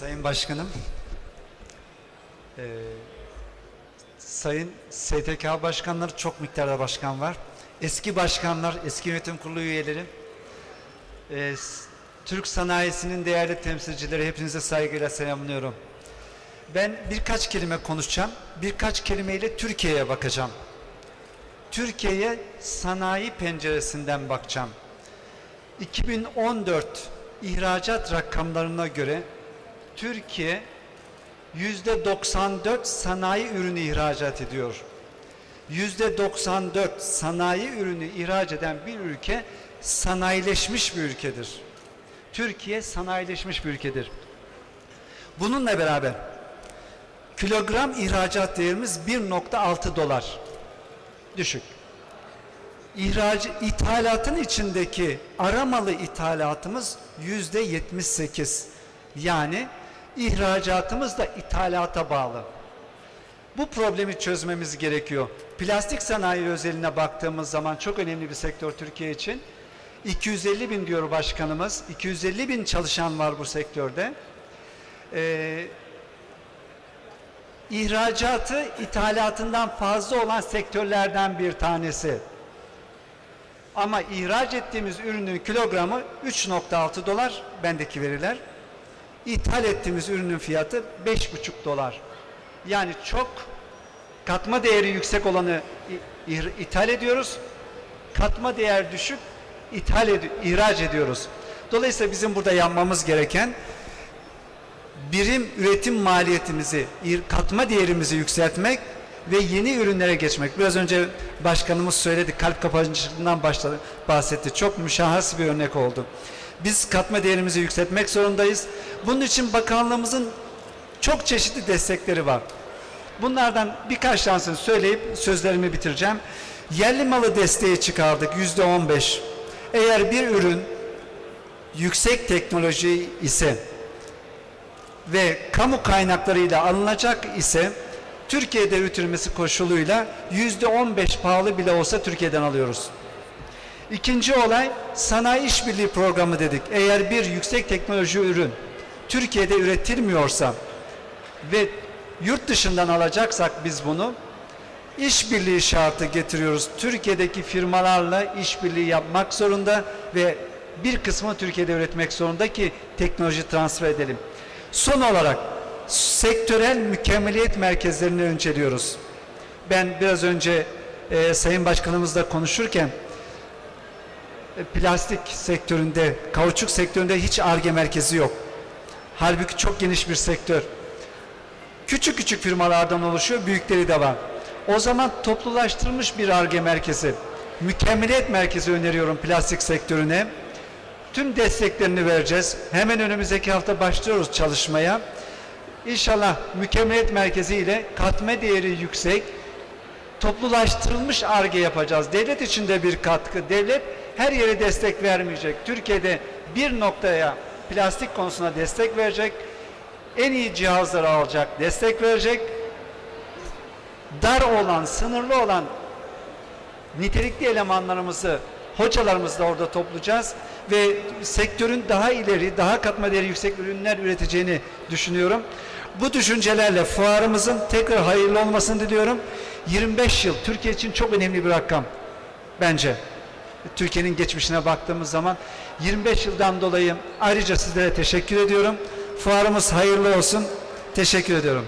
Sayın Başkanım, eee, Sayın STK başkanları çok miktarda başkan var. Eski başkanlar, eski yönetim kurulu üyeleri, s- Türk sanayisinin değerli temsilcileri hepinize saygıyla selamlıyorum. Ben birkaç kelime konuşacağım. Birkaç kelimeyle Türkiye'ye bakacağım. Türkiye'ye sanayi penceresinden bakacağım. 2014 ihracat rakamlarına göre Türkiye yüzde 94 sanayi ürünü ihracat ediyor. Yüzde 94 sanayi ürünü ihraç eden bir ülke sanayileşmiş bir ülkedir. Türkiye sanayileşmiş bir ülkedir. Bununla beraber kilogram ihracat değerimiz 1.6 dolar. Düşük. İhraç, ithalatın içindeki aramalı ithalatımız yüzde 78. Yani ihracatımız da ithalata bağlı. Bu problemi çözmemiz gerekiyor. Plastik sanayi özeline baktığımız zaman çok önemli bir sektör Türkiye için. 250 bin diyor başkanımız. 250 bin çalışan var bu sektörde. Ee, ihracatı ithalatından fazla olan sektörlerden bir tanesi. Ama ihraç ettiğimiz ürünün kilogramı 3.6 dolar bendeki veriler. İthal ettiğimiz ürünün fiyatı 5.5 dolar. Yani çok katma değeri yüksek olanı ithal ediyoruz. Katma değer düşük ithal ed- ihraç ediyoruz. Dolayısıyla bizim burada yapmamız gereken birim üretim maliyetimizi, katma değerimizi yükseltmek ve yeni ürünlere geçmek. Biraz önce başkanımız söyledi, kalp başladı, bahsetti. Çok müşahhas bir örnek oldu. Biz katma değerimizi yükseltmek zorundayız. Bunun için bakanlığımızın çok çeşitli destekleri var. Bunlardan birkaç tanesini söyleyip sözlerimi bitireceğim. Yerli malı desteği çıkardık yüzde on beş. Eğer bir ürün yüksek teknoloji ise ve kamu kaynaklarıyla alınacak ise Türkiye'de üretilmesi koşuluyla yüzde on beş pahalı bile olsa Türkiye'den alıyoruz. İkinci olay sanayi işbirliği programı dedik. Eğer bir yüksek teknoloji ürün Türkiye'de üretilmiyorsa ve yurt dışından alacaksak biz bunu işbirliği şartı getiriyoruz. Türkiye'deki firmalarla işbirliği yapmak zorunda ve bir kısmı Türkiye'de üretmek zorunda ki teknoloji transfer edelim. Son olarak sektörel mükemmeliyet merkezlerini önceliyoruz. Ben biraz önce e, Sayın Başkanımızla konuşurken plastik sektöründe, kauçuk sektöründe hiç ARGE merkezi yok. Halbuki çok geniş bir sektör. Küçük küçük firmalardan oluşuyor, büyükleri de var. O zaman toplulaştırılmış bir ARGE merkezi, mükemmeliyet merkezi öneriyorum plastik sektörüne. Tüm desteklerini vereceğiz. Hemen önümüzdeki hafta başlıyoruz çalışmaya. İnşallah mükemmeliyet merkezi ile katma değeri yüksek, toplulaştırılmış ARGE yapacağız. Devlet içinde bir katkı. Devlet her yere destek vermeyecek. Türkiye'de bir noktaya plastik konusuna destek verecek. En iyi cihazları alacak, destek verecek. Dar olan, sınırlı olan nitelikli elemanlarımızı, hocalarımızı da orada toplayacağız ve sektörün daha ileri, daha katma değeri yüksek ürünler üreteceğini düşünüyorum. Bu düşüncelerle fuarımızın tekrar hayırlı olmasını diliyorum. 25 yıl Türkiye için çok önemli bir rakam bence. Türkiye'nin geçmişine baktığımız zaman 25 yıldan dolayı ayrıca sizlere teşekkür ediyorum. Fuarımız hayırlı olsun. Teşekkür ediyorum.